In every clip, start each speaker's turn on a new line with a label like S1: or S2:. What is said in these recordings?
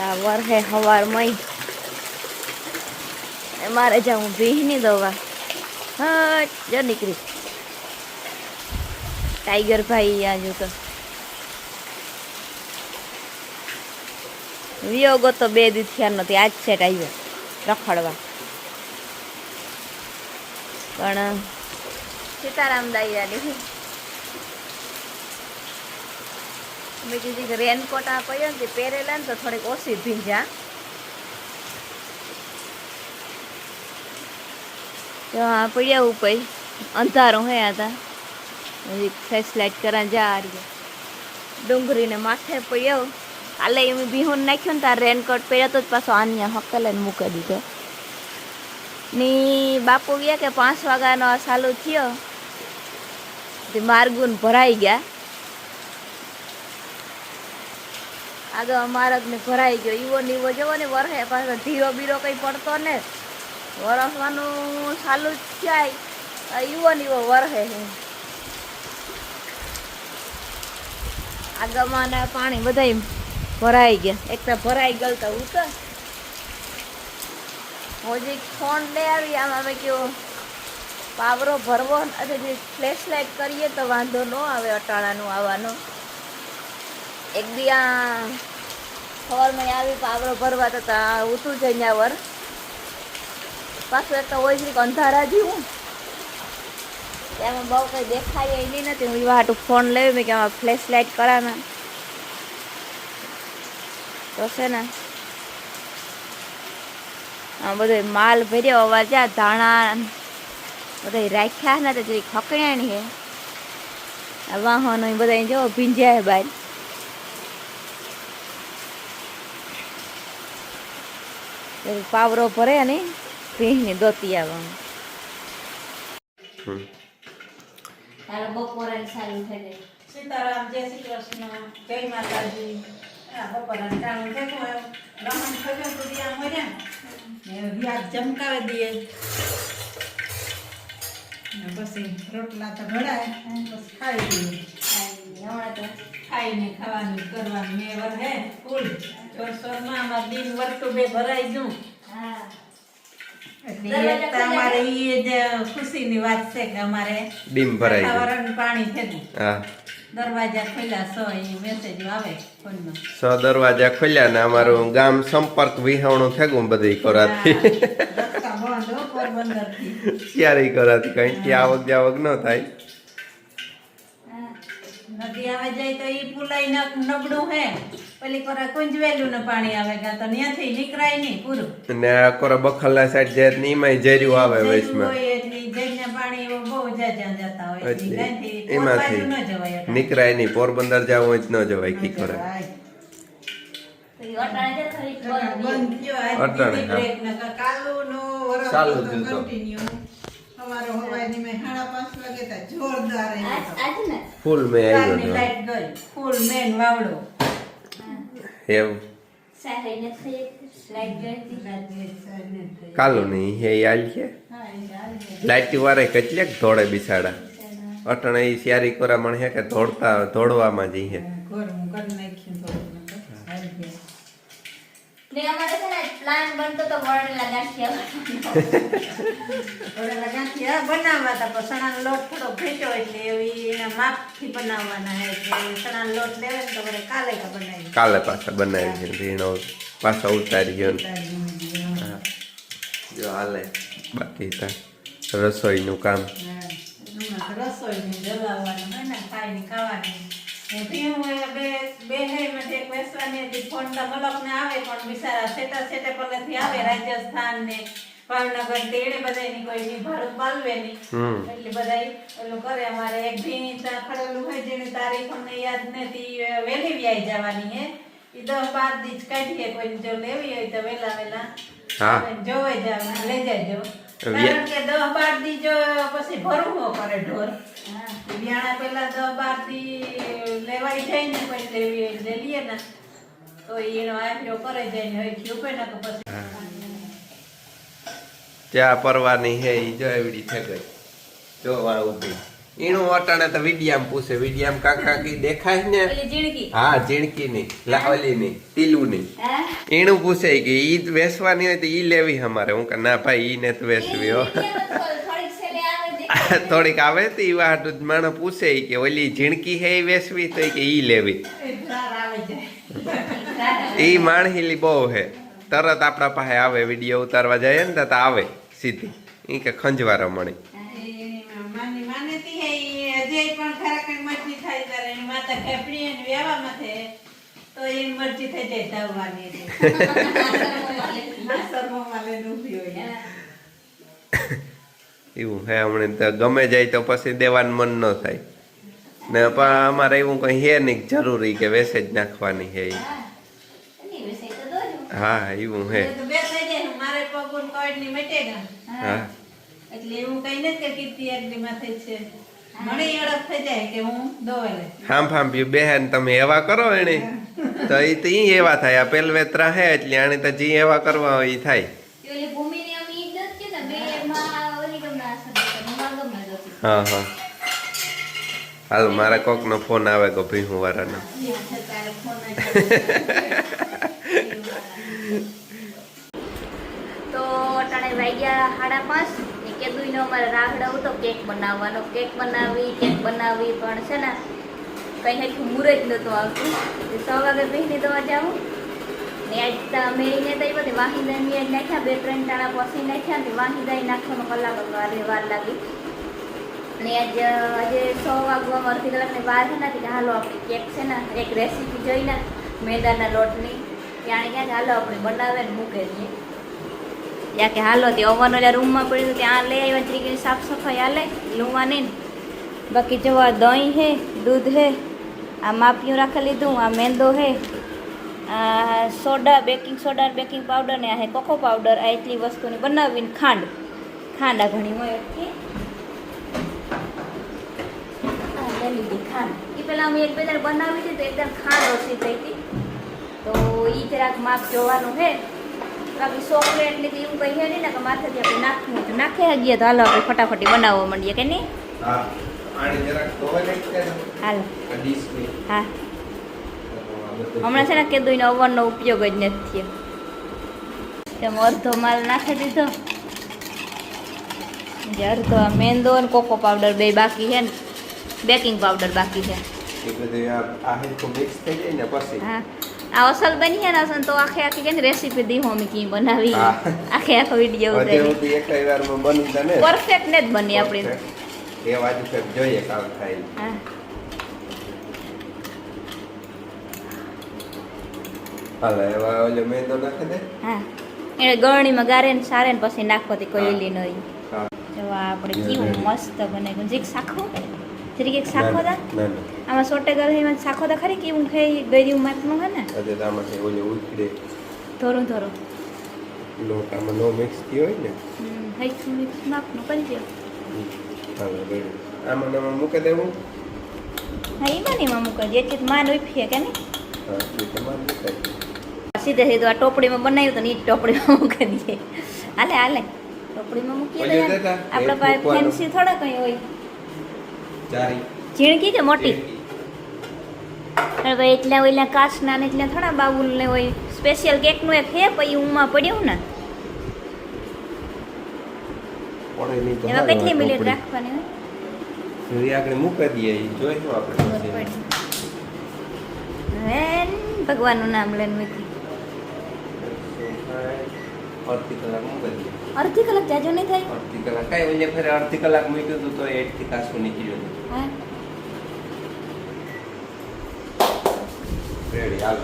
S1: આ વરહે એ મારે જા હું ભીહની દવા. હા, જો નીકળી. ટાઈગર ભાઈ આજુ તો. વિયોગો તો બે દી થયા નથી, આજ છે ટાઈગર રખડવા. પણ, સીતારામ દાઈયાની મેં રેનકોટ આ પડ્યો ને પહેરેલા ને તો થોડીક ઓછી ભીંજા તો આ પડ્યા ઉપર, અંધારો હે હતા હજી ફ્લેશ લાઇટ કરા જા આ રહ્યો ડુંગળીને માથે પડ્યો. કાલે એમ બિહુન નાખ્યો ને તાર રેનકોટ પહેર્યો તો જ પાછો આન્યા હકલે મૂકી દીધો. ની બાપુ ગયા કે પાંચ વાગ્યાનો આ ચાલુ થયો. તે માર્ગુન ભરાઈ ગયા. આગળ અમારા ને ભરાઈ ગયો. ઈવો ને ઈવો જવો ને વરસે પાછો ધીરો બીરો કંઈ પડતો ને વરસવાનું ચાલુ જ આ ઈવો ને ઈવો વરસે હે આગળમાં ને પાણી બધા ભરાઈ ગયા. એક તો ભરાઈ ગયેલ તો ઉતર હજી ફોન લઈ આવી. આમ અમે કેવો પાવરો ભરવો અને જે ફ્લેશ લાઇટ કરીએ તો વાંધો ન આવે અટાણાનું આવવાનો એક બી આ સવારમાં આવી પાવરો ભરવા તો તા ઉતું છે અહીંયા વર. પાછું એક તો હોય છે અંધારા જેવું. એમાં બહુ કંઈ દેખાય નહીં નથી. હું એવા હાટું ફોન લેવી મેં કે આમાં ફ્લેશ લાઇટ કરાને. તો છે ને, આ બધો માલ ભર્યો અવાર જા ધાણા બધા રાખ્યા ને તો જે ખકણાણી હે. વાહનો બધા જો ભીંજ્યા બહાર પાવરો ભરે અને ભીંની દોતી આવવાનું.
S2: હમ.
S1: બપોરે ચાલુ થઈ જાય
S3: સીતારામ જય શ્રી કૃષ્ણ જય માતાજી. આ બપોરા થતું હોય. રમણ થતું સુધી આમ મર્યા વ્યાજ જમકાવી દઈએ. પછી રોટલા તો ઘડાય પછી ખાઈ દઈએ
S1: હમણાં તો.
S3: ખાઈને ખાવાનું કરવાનું મેં વર હે ફૂલ. ચોરસોરમાં આમાં દિન વર્તું બે ભરાઈ ગયું.
S1: હા.
S3: એટલે એક અમારે ઈ જ ખુશીની વાત છે કે અમારે
S2: ડીમ ભરાઈ ગયું.
S3: વાતાવરણ પાણી થયું
S2: હા.
S3: દરવાજા ખોલ્યા સો એ મેસેજ આવે ફોનમાં.
S2: સ દરવાજા ખોલ્યા ને અમારું ગામ સંપર્ક વિહાવણું થયું બધી
S3: બંધ
S2: ક્યારેય કરાતી કઈ? કે આવક જાવક ન થાય.
S3: નદી આવે જાય તો ઈ પુલાઈ નબળું હે. પેલી કોરા કુંજવેલું ને પાણી આવે ગા તો ત્યાંથી નીકળાય નહીં પૂરું.
S2: અને કોરા બખલા સાઈડ જાય ને એમાંય જેર્યું આવે વચમાં એમાંથી
S3: ન.
S2: નીકળાય નહીં પોરબંદર જવું હોય ન જવાય કી કરે ચાલુ.
S3: સવારે હવારની મેં સાડા પાંચ વાગે તા. જોરદાર
S1: ને?
S2: ફૂલ મેં આવ્યો
S3: ફૂલ મેન વાવડો.
S1: લાઈટ
S3: થઈ.
S2: કાલો નહીં હે હાલ છે
S3: હાલે.
S2: વારે કેટલેક ધોળે બિસાડા અટણે એ શિયારી કોરા મણ હે કે ધોળતા ધોળવામાં જઈ
S1: ને અમારે છે ને પ્લાન બનતો તો વળેલા ગાંઠિયા
S3: ઓલા ગાંઠિયા બનાવવા હતા પણ સણાનો લોટ થોડો ભેટ્યો એટલે એવી એના માપથી બનાવવાના એટલે સણાનો લોટ લેવે ને તો મને કાલે કા બનાવી
S2: કાલે પાછા બનાવી છે રીણો પાછા ઉતારી ગયો જો હાલે. બાકી તા રસોઈનું કામ.
S3: રસોઈ જલાવવાનું હોય ને ખાઈને ખાવાની. ને હું એ બે બે હે માં એક વેસવાની હતી ફોન તો મલક આવે પણ બિચારા સેટા સેટે પલેથી આવે રાજસ્થાન ને ભાવનગર તેડે બધાની કોઈ ની ભારત બાલવે ની એટલે બધા ઓલું કરે અમારે એક ભીની ત્યાં ખડેલું હોય જેની તારીખ અમને યાદ નથી વહેલી વ્યાય જવાની હે. ઈ દસ બાર દીજ કાઢીએ કોઈ જો લેવી હોય તો વેલા વેલા
S2: હા.
S3: જોવે જાવ લઈ જાજો. કારણ કે દસ બાર દી જો પછી ભરવું કરે ઢોર. વ્યાણા પેલા તો બહારથી લેવાઈ જાય ને પછી લેવી હોય લઈએ ને તો એનો આખરો કરે જાય ને હવે ઉપે ને તો પછી.
S2: ત્યાં પરવાની હે ઈ જો એવડી થઈ ગઈ જો વાં ઊભી. એનું અટાણે તો વિડિયામ પૂછે વિડિયામ કાકા કી દેખાય ને. હા ઝીણકી ની લાવલી ની તીલું ની ઈણું પૂછે કે ઈ જ વેચવાની હોય તો ઈ લેવી અમારે. હું કે ના ભાઈ ઈ ને તો વેસવી હો.
S1: થોડીક આવે તી
S2: થોડીક આવે તો ઈ વાટ માણસ પૂછે કે ઓલી ઝીણકી હે વેસવી? તો કે ઈ લેવી.
S3: એ
S2: ઈ માણહીલી બહુ હે. તરત આપણા પાસે આવે વીડિયો ઉતારવા જાય ને તો આવે સીધી. ઈ કે ખંજવારો મળી.
S3: એ મરજી થઈ ત્યારે
S2: એવું હે હમણાં તો ગમે જાય તો પછી દેવાનું મન ન થાય. ને પણ અમારે એવું કઈ હે નહીં જરૂરી કે વેસે જ નાખવાની હે. હા એવું હે. હા. હામ પીયું બેહેન તમે એવા કરો એને તો ઈ તો એવા થાય. આ પેલવેત્રા હે એટલે આને તો જી એવા કરવા હોય એ થાય
S1: તે ઓલી ભૂમિની આમ ઈ જ નથી કે બે માં ઓલી ગમે આ શબ્દ કરે, માં ગમે જ હતી.
S2: હા હા. હાલ, મારા કોકનો ફોન આવે કે ભીહું વાળાનો
S1: તો અટાણે અમારે રાગડા હતો, કેક બનાવવાનો. કેક બનાવી કેક બનાવી, પણ છે ને, કંઈ હેઠું મુહૂર્ત નહોતું આવતું. તે વાગે બેસીને દવા જાઉં. ને આજ બધી વાહી મેળ નાખ્યા, બે ત્રણ ટાણા પછી નાખ્યા ને વાહિદા નાખવામાં કલાક જ વાર વાર લાગી. ને આજ આજે સો વાગવામાં અડધી કલાકની વાર છે ને કે હાલો આપણે કેક છે ને, એક રેસીપી જોઈને મેદાના લોટની. ત્યાં ક્યાંક હાલો આપણે બનાવે ને મૂકે છે ત્યાં કે હાલો, તે ઓવન જ્યાં રૂમમાં પડ્યું ત્યાં લઈ આવ્યા ત્રીકી સાફ સફાઈ હાલે લૂવા નહીં બાકી જો દહીં હે, દૂધ હે, આ માપિયું રાખી લીધું, આ મેંદો હે, આ soda baking soda baking powder ને આ હે કોકો પાવડર આ એટલી વસ્તુની બનાવીને ખાંડ. ખાંડ આ ઘણી હોય આ લીધી ખાંડ. એ પહેલાં અમે એક બે દાડ બનાવી હતી તો એકદમ ખાંડ ઓછી થઈ હતી. તો એ જરાક માપ જોવાનું છે. બાકી ચોકલેટ ને કે એવું કહીએ નહીં ને કે માથેથી આપણે નાખવું તો નાખી શકીએ તો હાલો આપણે ફટાફટી બનાવવા માંડીએ કે નહીં? હાલ. હા. હમણાં છે ને કીધું અવનનો ઉપયોગ જ નથી થયો. તેમ અડધો માલ નાખી દીધો. અડધો મેંદો અને કોકો પાવડર બે બાકી છે ને. બેકિંગ પાવડર બાકી છે.
S2: એ બધું આ હેરખું થઈ જાય ને પછી?
S1: હા. આ અસલ બની છે ને અસલ તો આખે આખી કેની રેસીપી દી અમે કી બનાવી. આખે આખો વીડિયો ઉતારી.
S2: વારમાં બની
S1: પરફેક્ટ ને? જ બની આપણી.
S2: એ બાજુ ફેર જોઈએ કામ થાય.
S1: હા.
S2: હાલે એવા ઓલે મેંદો નાખી દે.
S1: હા. એને ગળણીમાં ગારે ને સારે ને પછી નાખવાથી કોઈ
S2: હા.
S1: ઓલી નહીં
S2: હા.
S1: જો આપણે કેવું મસ્ત બને ગયું જીક શાખો જરીક એક શાખો દા?
S2: ના ના
S1: આમાં સોટે ગર એમાં શાખો દા ખરી કેવું ખાઈ ગયું માપનું હે ને?
S2: હજી તો છે ઓલે ઉકડે
S1: થોડું થોડું
S2: લોટ આમાં નો મિક્સ થયો હોય ને?
S1: હૈખું મિક્સ માપનું કરી દો
S2: હવે રેડી આમાં ને મૂકે મૂકી દેવું?
S1: હા એમાં ને એમાં મૂકે દે એટલે માન ઉફીએ કે નહીં?
S2: હા એ તમારે મૂકાય
S1: સીધે સીધું આ ટોપડીમાં બનાવ્યું તો ને એ ટોપડીમાં મૂકી દઈએ હાલે હાલે. ટોપડીમાં મૂકી દઈએ આપણા પાસે ફેન્સી થોડા કંઈ હોય.
S2: ચારી.
S1: ઝીણકી કે મોટી? ભાઈ એટલા ઓલા કાચના ને એટલા થોડા બાબુલ ને હોય. સ્પેશિયલ કેકનું એક હે પછી ઊંમાં પડ્યું ને. એમાં કેટલી મિનિટ રાખવાની હોય?
S2: આગળ મૂકી દઈએ જોઈશું આપણે
S1: ભગવાનનું નામ લઈને મૂકી
S2: અડધી કલાક બદલી
S1: અડધી કલાક જાજો નહીં થાય?
S2: અડધી કલાક. કાંઈ ઓલે ફેરે અડધી કલાક મૂક્યું હતું તો એટથી કાચું નીકળ્યું હતું રેડી હાલો.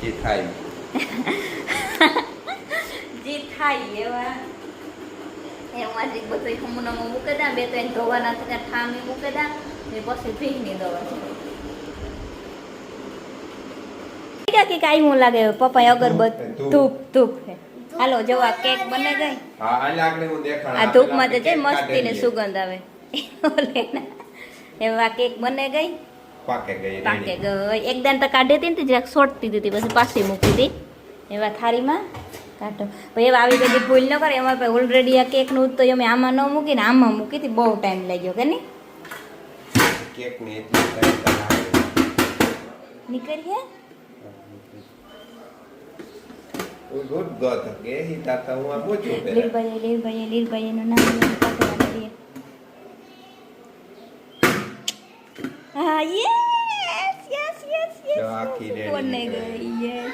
S2: જે થાય.
S1: જે થાય એવા. એમાં જ બધું હમણાં મૂકી દા બે ત્રણ ધોવાના થતા ઠામી મૂકી દા ને પછી ભીની દવા કે કાઈ હું લાગે? પપ્પા અગરબત્તી ધૂપ ધૂપ. છે. હાલો જો આ કેક બને ગઈ.
S2: હા હાલે આગળ હું દેખાડ.
S1: આ ધૂપમાં તો જે મસ્તી ને સુગંધ આવે. ઓલે એવા કેક બને ગઈ?
S2: પાકે ગઈ
S1: પાકે ગઈ. એકદમ તો કાઢી હતી ને જરાક સોટતી હતી પછી પાછી મૂકી હતી એવા થાળીમાં કાઢો. ભાઈ એવા આવી બધી ભૂલ ન કરે. એમાં ઓલરેડી આ કેકનું તો અમે આમાં ન મૂકીને આમાં મૂકી હતી બહુ ટાઈમ લાગ્યો કે નહીં?
S2: કેક ને એટલી સરળતા લાગે.
S1: નીકળીએ?
S2: ગુડ ગોત કે હી તાતા હું આ પૂછું પેલા
S1: લીલભાઈ લીલભાઈ લીલભાઈ એનું નામ લઈને કાઢવા દઈએ હા યસ યસ યસ યસ
S2: આખી
S1: ગઈ યસ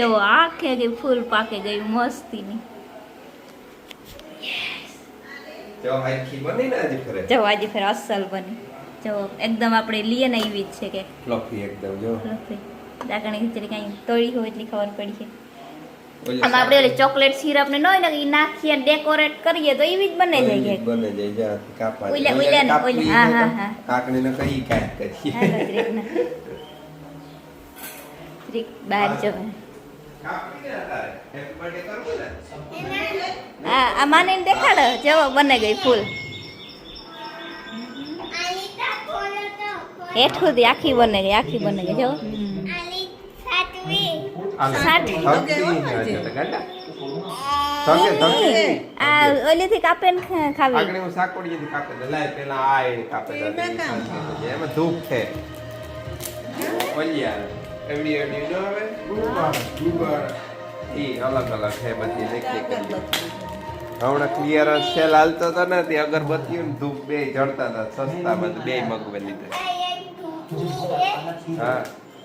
S1: જો આખે ગઈ ફૂલ પાકે ગઈ મસ્તીની.
S2: જો આખી બની ને આજે ફરે.
S1: જો આજે ફેર અસલ બની. જો એકદમ આપણે લઈએ ને એવી જ છે કે
S2: ફ્લફી એકદમ જો.
S1: દાગણી ખીચડી કાંઈ તળી હોય એટલી ખબર પડી છે. આમાં આપણે ઓલી ચોકલેટ સિરપ ને નોય ને ઈ નાખીએ ડેકોરેટ કરીએ તો એવી જ બને જાય
S2: બને જાય જા કાપા
S1: ઓલા- ઓલા ને, ઓલા, હા, હા, હા.
S2: કાકડી ને કઈ કાટ કરીએ.
S1: હા,
S2: બાર જો
S1: આ આ માને દેખાડો જેવો બને ગઈ ફૂલ. હેઠ સુધી આખી બને ગઈ આખી બને ગઈ જો સાઠ. આ કાપે ને ખાવી.
S2: આગળ હું સાકોડી થી કાપે દે લાય પેલા આ કાપે દે
S3: એમાં
S2: ધૂપ છે. ઓલી એવડી એવડી જો હવે. ઈ અલગ અલગ છે બધી દેખી કરી હમણાં ક્લિયરન્સ સેલ હાલતો હતો ને તે અગરબત્તીઓ ને ધૂપ બે જળતા હતા સસ્તા માં બે મગવે લીધા. હા.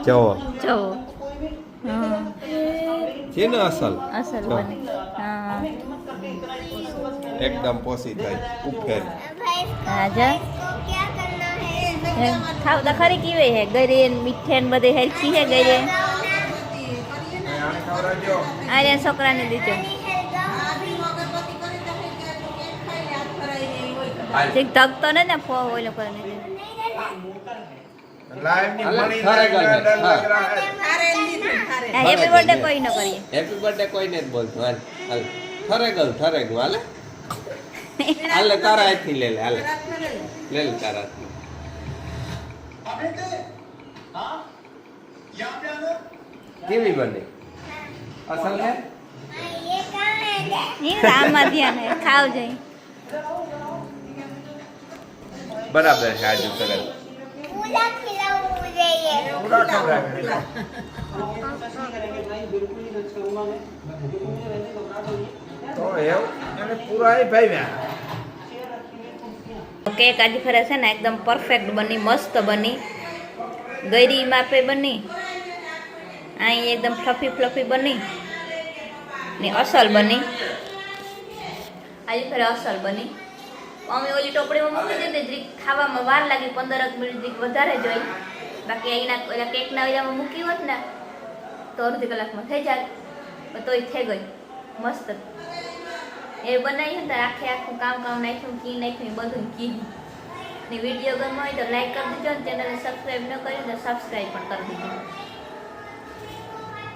S1: જવો જો હા
S2: છે ને અસલ
S1: અસલ
S2: જો.
S1: બને હા
S2: એકદમ પોસી થાય ઉપફેર
S1: હા જા એમ ખાવ તો ખરી કેવી હે ગરે ને મીઠે ને બધી હેરખી હે ગરે આરે છોકરાને દીધો. ઠીક ધકતો ને ને ફો ને હેપી બર્થડે કોઈ ન કરીએ.
S2: હેપી બર્થડે કોઈને જ બોલતું. હાલ હાલ. થરે ગલ થરે ગયું. હાલે? હાલે તારા હાથથી લે લે હાલે. લે લે તારા કેવી બની? અસલ
S1: એ આમાં ધ્યાન હે ખાવ જઈ.
S2: બરાબર છે આજુ સરસ.
S1: કેક આજે ફરે છે ને એકદમ પરફેક્ટ બની મસ્ત બની. ગરી માપે બની. અહીં એકદમ ફ્લફી ફ્લફી બની. ને અસલ બની. આજે ફરે અસલ બની. અમે ઓલી ટોપડીમાં મૂકી દીધી જરીક ખાવામાં વાર લાગી, પંદર મિનિટ જરીક વધારે જોઈ બાકી અહીંના ઓલા કેકના ઓલામાં મૂકી હોત ને, તો અડધી કલાકમાં થઈ જાય પણ તોય થઈ ગઈ. મસ્ત. એ બનાવી ને આખે આખું કામ કામ નાખ્યું કી નાખ્યું, બધું કીધું ને વીડિયો ગમ્યો હોય તો લાઈક કરી દેજો ને ચેનલને સબસ્ક્રાઈબ ન કરી તો સબસ્ક્રાઈબ પણ કરી દેજો.